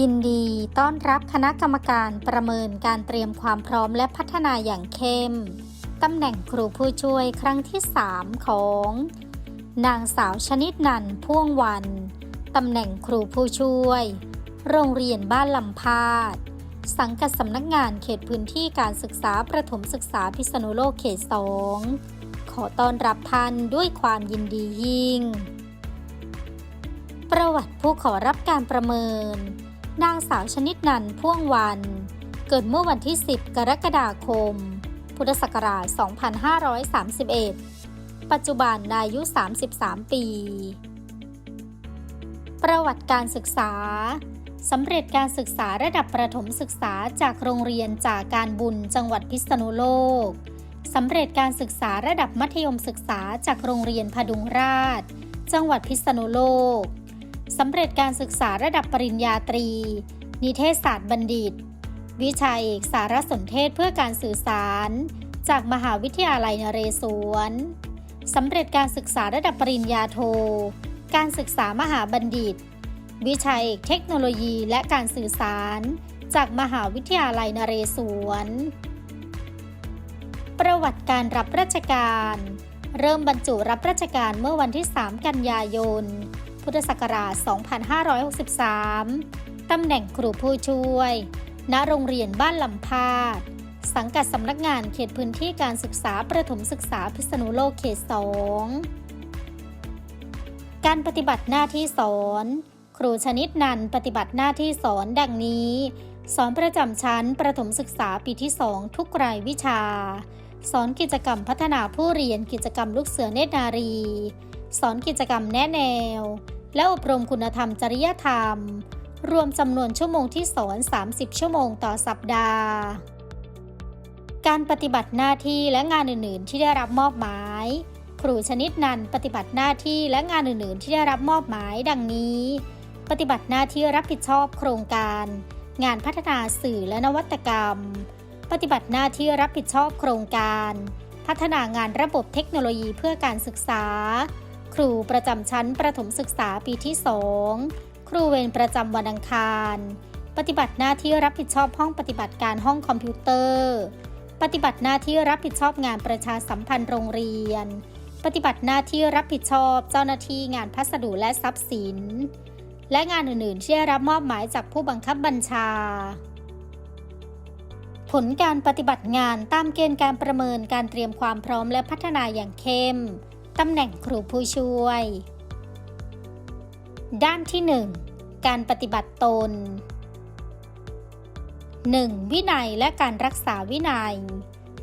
ยินดีต้อนรับคณะกรรมการประเมินการเตรียมความพร้อมและพัฒนาอย่างเข้ม ตำแหน่งครูผู้ช่วยครั้งที่ 3 ของ นางสาวชนิดนันพ่วงวัน ตำแหน่งครูผู้ช่วย โรงเรียนบ้านลำพาด สังกัดสำนักงานเขตพื้นที่การศึกษาประถมศึกษาพิษณุโลกเขต2ขอต้อนรับท่านด้วยความยินดียิ่ง ประวัติผู้ขอรับการประเมิน นางสาวชนิดนันพ่วงวัน เกิดเมื่อวันที่ 10 กรกฎาคม พุทธศักราช 2531 ปัจจุบันอายุ 33 ปี ประวัติการศึกษาสำเร็จการศึกษาระดับประถมศึกษาจากโรงเรียนจากการบุญจังหวัดพิษณุโลก สำเร็จการศึกษาระดับมัธยมศึกษาจากโรงเรียนพดุงราษฎร์จังหวัดพิษณุโลก สำเร็จการศึกษาระดับปริญญาตรี นิเทศศาสตร์บัณฑิต วิชาเอกสารสนเทศเพื่อการสื่อสาร จากมหาวิทยาลัยนเรศวรสำเร็จการศึกษาระดับปริญญาโท การศึกษามหาบัณฑิต วิชาเอกเทคโนโลยีและการสื่อสาร จากมหาวิทยาลัยนเรศวร ประวัติการรับราชการ เริ่มบรรจุรับราชการเมื่อวันที่ 3 กันยายน พุทธศักราช 2563 ตำแหน่งครูผู้ช่วย ณ โรงเรียนบ้านลำพาด สังกัดสำนักงานเขตพื้นที่การศึกษาประถมศึกษาพิษณุโลกเขต 2 การปฏิบัติหน้าที่สอน ครูชนิดนันปฏิบัติหน้าที่สอนดังนี้ สอนประจำชั้นประถมศึกษาปีที่ 2 ทุกรายวิชา สอนกิจกรรมพัฒนาผู้เรียนกิจกรรมลูกเสือเนตรนารี สอนกิจกรรมแนะแนว และอบรมคุณธรรมจริยธรรม รวมจำนวนชั่วโมงที่สอน 30 ชั่วโมงต่อสัปดาห์ การปฏิบัติหน้าที่และงานอื่น ๆ ที่ได้รับมอบหมาย ครูชนิดนันปฏิบัติหน้าที่และงานอื่น ๆ ที่ได้รับมอบหมายดังนี้ ปฏิบัติหน้าที่รับผิดชอบโครงการ งานพัฒนาสื่อและนวัตกรรม ปฏิบัติหน้าที่รับผิดชอบโครงการพัฒนางานระบบเทคโนโลยีเพื่อการศึกษา ครูประจำชั้นประถมศึกษาปีที่ 2 ครูเวรประจำวันอังคาร ปฏิบัติหน้าที่รับผิดชอบห้องปฏิบัติการห้องคอมพิวเตอร์ ปฏิบัติหน้าที่รับผิดชอบงานประชาสัมพันธ์โรงเรียน ปฏิบัติหน้าที่รับผิดชอบเจ้าหน้าที่งานพัสดุและทรัพย์สิน และงานอื่นๆที่ได้รับมอบหมายจากผู้บังคับบัญชาผลการปฏิบัติงานตามเกณฑ์การประเมินการเตรียมความพร้อมและพัฒนาอย่างเข้ม ตำแหน่งครูผู้ช่วย ด้านที่ 1 การปฏิบัติตน 1. วินัยและการรักษาวินัย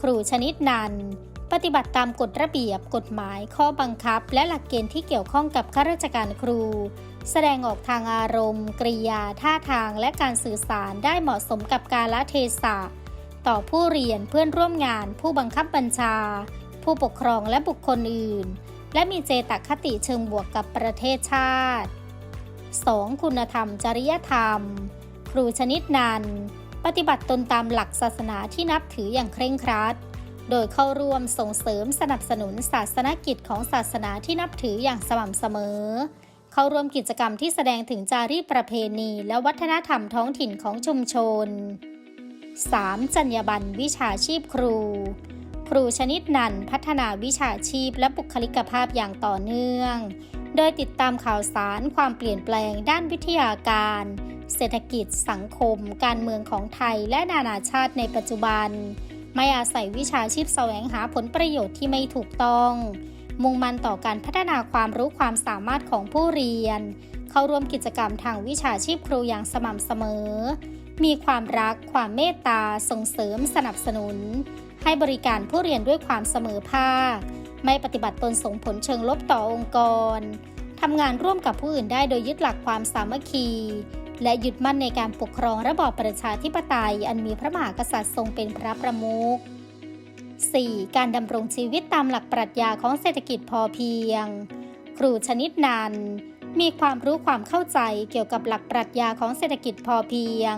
ครูชนิดนันปฏิบัติตามกฎระเบียบกฎหมายข้อบังคับ และหลักเกณฑ์ที่เกี่ยวข้องกับข้าราชการครู แสดงออกทางอารมณ์ กริยา ท่าทาง และการสื่อสารได้เหมาะสมกับกาลเทศะ ต่อผู้เรียนเพื่อนร่วมงาน ผู้บังคับบัญชา ผู้ปกครองและบุคคลอื่น และมีเจตคติเชิงบวกกับประเทศชาติ 2. คุณธรรมจริยธรรม ครูชนิดนันปฏิบัติตนตามหลักศาสนาที่นับถืออย่างเคร่งครัด โดยเข้าร่วมส่งเสริมสนับสนุนศาสนกิจของศาสนาที่นับถืออย่างสม่ำเสมอ เข้าร่วมกิจกรรมที่แสดงถึงจารีตประเพณีและวัฒนธรรมท้องถิ่นของชุมชน 3. จรรยาบรรณวิชาชีพครู ครูชนิดนันพัฒนาวิชาชีพและบุคลิกภาพอย่างต่อเนื่อง โดยติดตามข่าวสารความเปลี่ยนแปลงด้านวิทยาการ เศรษฐกิจ สังคม การเมืองของไทยและนานาชาติในปัจจุบัน ไม่อาศัยวิชาชีพแสวงหาผลประโยชน์ที่ไม่ถูกต้อง มุ่งมั่นต่อการพัฒนาความรู้ความสามารถของผู้เรียน เข้าร่วมกิจกรรมทางวิชาชีพครูอย่างสม่ำเสมอ มีความรัก ความเมตตา ส่งเสริมสนับสนุน ให้บริการผู้เรียนด้วยความเสมอภาค ไม่ปฏิบัติตนส่งผลเชิงลบต่อองค์กร ทำงานร่วมกับผู้อื่นได้โดยยึดหลักความสามัคคี และยึดมั่นในการปกครองระบอบประชาธิปไตย อันมีพระมหากษัตริย์ทรงเป็นพระประมุข 4. การดำรงชีวิตตามหลักปรัชญาของเศรษฐกิจพอเพียง ครูชนิดนันมีความรู้ความเข้าใจเกี่ยวกับหลักปรัชญาของเศรษฐกิจพอเพียง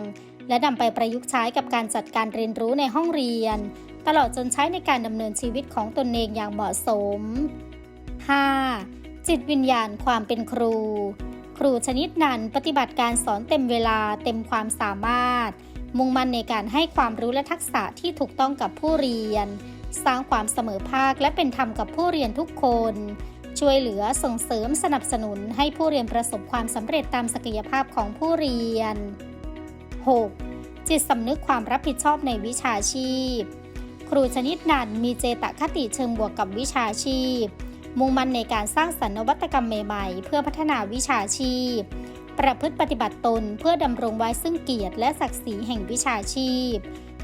และนำไปประยุกต์ใช้กับการจัดการเรียนรู้ในห้องเรียน ตลอดจนใช้ในการดำเนินชีวิตของตนเองอย่างเหมาะสม 5. จิตวิญญาณความเป็นครู ครูชนิดนั้นปฏิบัติการสอนเต็มเวลาเต็มความสามารถ มุ่งมั่นในการให้ความรู้และทักษะที่ถูกต้องกับผู้เรียน สร้างความเสมอภาคและเป็นธรรมกับผู้เรียนทุกคน ช่วยเหลือส่งเสริมสนับสนุนให้ผู้เรียนประสบความสำเร็จตามศักยภาพของผู้เรียน 6. จิตสำนึกความรับผิดชอบในวิชาชีพ ครูชนิดนันมีเจตคติเชิงบวกกับวิชาชีพ มุ่งมั่นในการสร้างสรรค์นวัตกรรมใหม่ๆ เพื่อพัฒนาวิชาชีพ ประพฤติปฏิบัติตนเพื่อดำรงไว้ซึ่งเกียรติและศักดิ์ศรีแห่งวิชาชีพ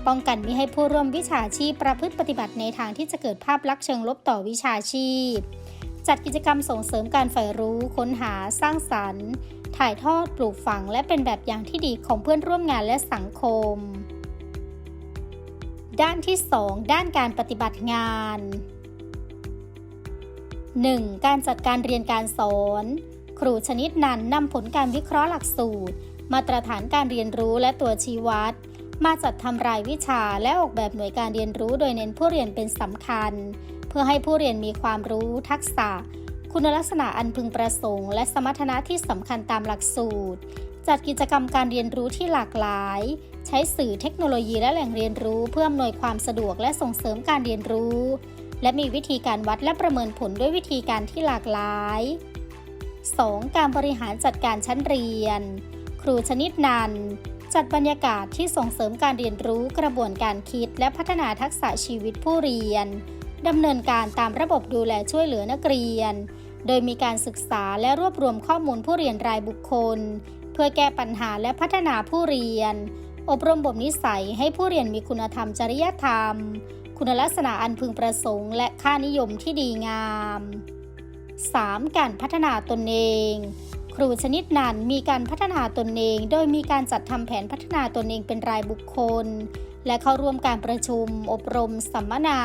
ป้องกันมิให้ผู้ร่วมวิชาชีพประพฤติปฏิบัติในทางที่จะเกิดภาพลักษณ์เชิงลบต่อวิชาชีพ จัดกิจกรรมส่งเสริมการใฝ่รู้ ค้นหา สร้างสรรค์ ถ่ายทอดปลูกฝังและเป็นแบบอย่างที่ดีของเพื่อนร่วมงานและสังคม ด้านที่ 2 ด้านการปฏิบัติงาน 1. การจัดการเรียนการสอน ครูชนิดนั้นนำผลการวิเคราะห์หลักสูตร มาตรฐานการเรียนรู้และตัวชี้วัด มาจัดทำรายวิชาและออกแบบหน่วยการเรียนรู้โดยเน้นผู้เรียนเป็นสำคัญ เพื่อให้ผู้เรียนมีความรู้ทักษะ คุณลักษณะอันพึงประสงค์ และสมรรถนะที่สำคัญตามหลักสูตร จัดกิจกรรมการเรียนรู้ที่หลากหลาย ใช้สื่อเทคโนโลยีและแหล่งเรียนรู้เพื่ออำนวยความสะดวกและส่งเสริมการเรียนรู้ และมีวิธีการวัดและประเมินผลด้วยวิธีการที่หลากหลาย 2. การบริหารจัดการชั้นเรียน ครูชนิดนันจัดบรรยากาศที่ส่งเสริมการเรียนรู้กระบวนการคิด และพัฒนาทักษะชีวิตผู้เรียนดำเนินการตามระบบดูแลช่วยเหลือนักเรียน โดยมีการศึกษาและรวบรวมข้อมูลผู้เรียนรายบุคคล เพื่อแก้ปัญหาและพัฒนาผู้เรียน อบรมบ่มนิสัยให้ผู้เรียนมีคุณธรรมจริยธรรม คุณลักษณะอันพึงประสงค์ และค่านิยมที่ดีงาม 3. การพัฒนาตนเอง ครูชนิดนั้นมีการพัฒนาตนเอง โดยมีการจัดทำแผนพัฒนาตนเองเป็นรายบุคคล และเข้าร่วมการประชุม อบรม สัมมนา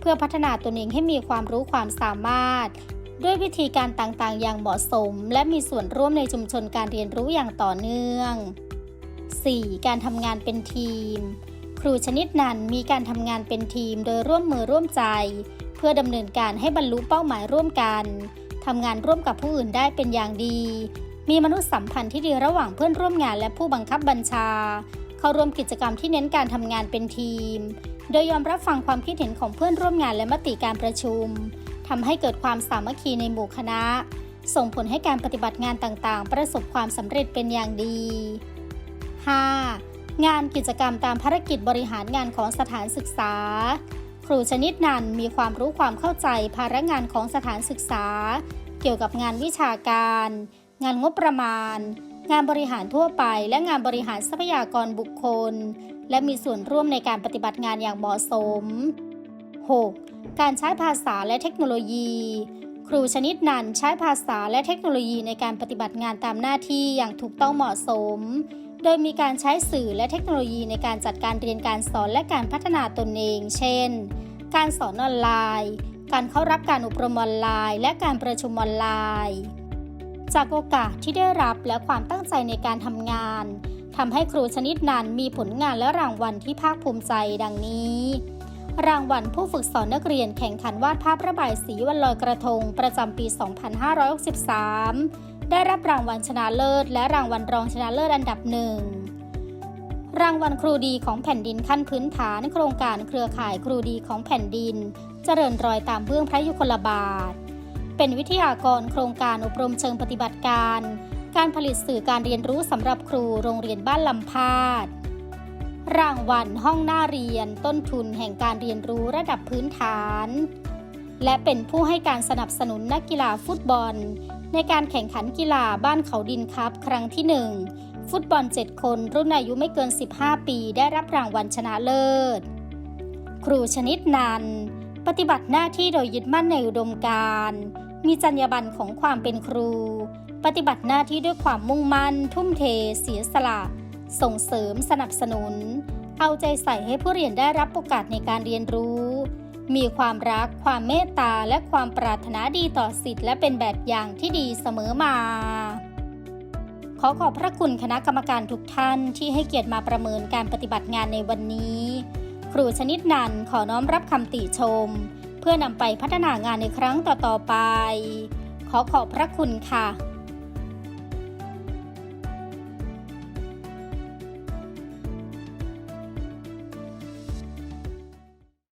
เพื่อพัฒนาตนเองให้มีความรู้ความสามารถ ด้วยวิธีการต่างๆ อย่างเหมาะสม และมีส่วนร่วมในชุมชนการเรียนรู้อย่างต่อเนื่อง 4. การทำงานเป็นทีม ครูชนิดนั้นมีการทำงานเป็นทีมโดยร่วมมือร่วมใจ เพื่อดำเนินการให้บรรลุเป้าหมายร่วมกันทำงานร่วมกับผู้อื่นได้เป็นอย่างดี มีมนุษยสัมพันธ์ที่ดีระหว่างเพื่อนร่วมงานและผู้บังคับบัญชา เข้าร่วมกิจกรรมที่เน้นการทำงานเป็นทีม โดยยอมรับฟังความคิดเห็นของเพื่อนร่วมงานและมติการประชุม ทำให้เกิดความสามัคคีในหมู่คณะ ส่งผลให้การปฏิบัติงานต่างๆ ประสบความสำเร็จเป็นอย่างดี 5. งานกิจกรรมตามภารกิจบริหารงานของสถานศึกษา ครูชนิดนันมีความรู้ความเข้าใจภาระงานของสถานศึกษา เกี่ยวกับงานวิชาการ งานงบประมาณ งานบริหารทั่วไป และงานบริหารทรัพยากรบุคคล และมีส่วนร่วมในการปฏิบัติงานอย่างเหมาะสม 6. การใช้ภาษาและเทคโนโลยี ครูชนิดนันใช้ภาษาและเทคโนโลยีในการปฏิบัติงานตามหน้าที่อย่างถูกต้องเหมาะสม โดยมีการใช้สื่อและเทคโนโลยีในการจัดการเรียนการสอนและการพัฒนาตนเอง เช่น การสอนออนไลน์ การเข้ารับการอบรมออนไลน์ และการประชุมออนไลน์ จากโอกาสที่ได้รับและความตั้งใจในการทำงานทำให้ครูชนิดนั้นมีผลงานและรางวัลที่ภาคภูมิใจดังนี้ รางวัลผู้ฝึกสอนนักเรียนแข่งขันวาดภาพระบายสีวันลอยกระทง ประจำปี 2563 ได้รับรางวัลชนะเลิศ และรางวัลรองชนะเลิศอันดับหนึ่งรางวัลครูดีของแผ่นดินขั้นพื้นฐาน โครงการเครือข่ายครูดีของแผ่นดิน เจริญรอยตามเบื้องพระยุคลบาท เป็นวิทยากรโครงการอบรมเชิงปฏิบัติการ การผลิตสื่อการเรียนรู้สำหรับครูโรงเรียนบ้านลำพาด รางวัลห้องหน้าเรียนต้นทุนแห่งการเรียนรู้ระดับพื้นฐาน และเป็นผู้ให้การสนับสนุนนักกีฬาฟุตบอล ในการแข่งขันกีฬาบ้านเขาดินคัพครั้งที่ 1 ฟุตบอล 7 คนรุ่นอายุไม่เกิน 15 ปีได้รับรางวัลชนะเลิศ ครูชนิดนันปฏิบัติหน้าที่โดยยึดมั่นในอุดมการ มีจรรยาบรรณของความเป็นครู ปฏิบัติหน้าที่ด้วยความมุ่งมั่น ทุ่มเท เสียสละ ส่งเสริมสนับสนุน เอาใจใส่ให้ผู้เรียนได้รับโอกาสในการเรียนรู้ มีความรัก ความเมตตา และความปรารถนาดีต่อสิทธิ์และเป็นแบบอย่างที่ดีเสมอมา ขอขอบพระคุณคณะกรรมการทุกท่านที่ให้เกียรติมาประเมินการปฏิบัติงานในวันนี้ ครูชนิดนันขอน้อมรับคำติชม เพื่อนำไปพัฒนางานในครั้งต่อๆไป ขอขอบพระคุณค่ะ